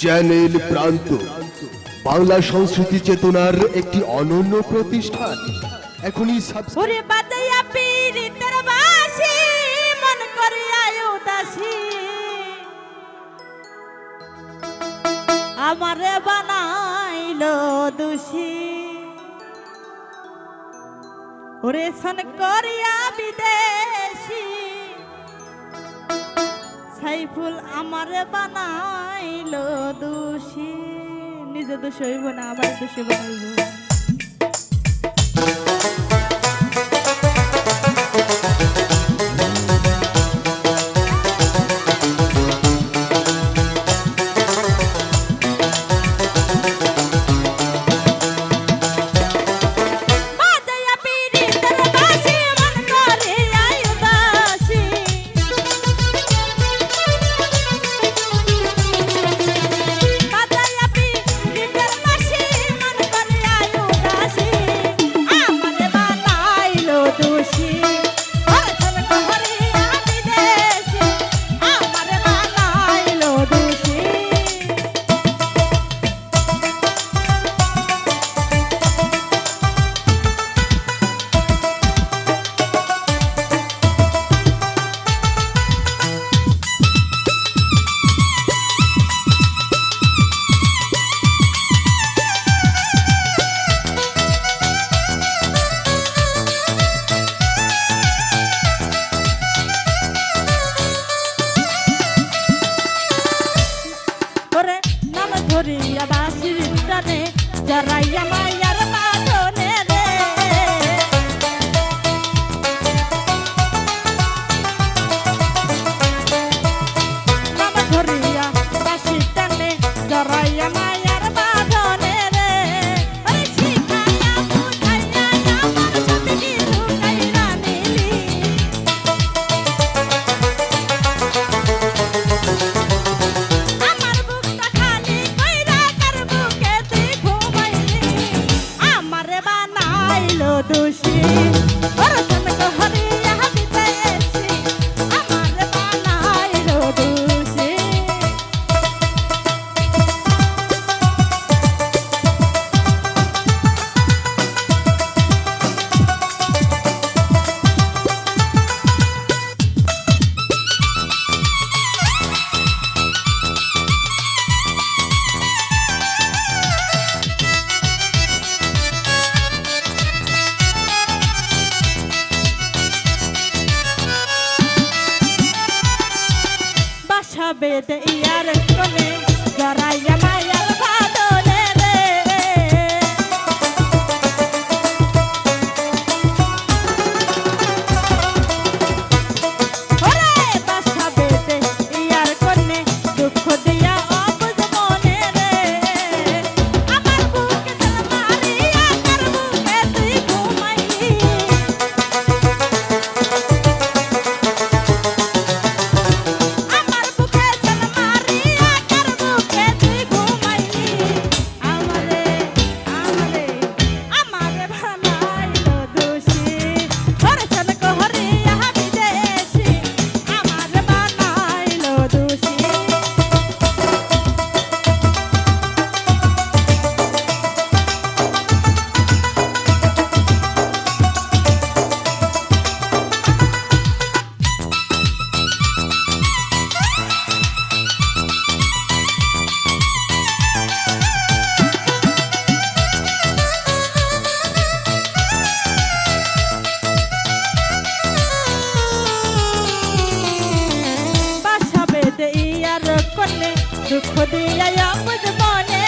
Channel প্রান্ত বাংলা সংস্কৃতি চেতনার একটি অনন্য প্রতিষ্ঠান। এখনই সাবস্ক্রাইব করে আয়ো দাসী আমারে বানাইল দোষী। ওরে সন করিয়া বিদেশি। সাইফুল আমারে বানাইল দোষী। নিজে দোষ হইব না আমার দোষী বানাইব। করে নাম ধরিয়া বাসির টানে জরাইয়া মাইয়া দোষী। আর bete y arrestome. Yo raya দুঃখ দিলাম মনে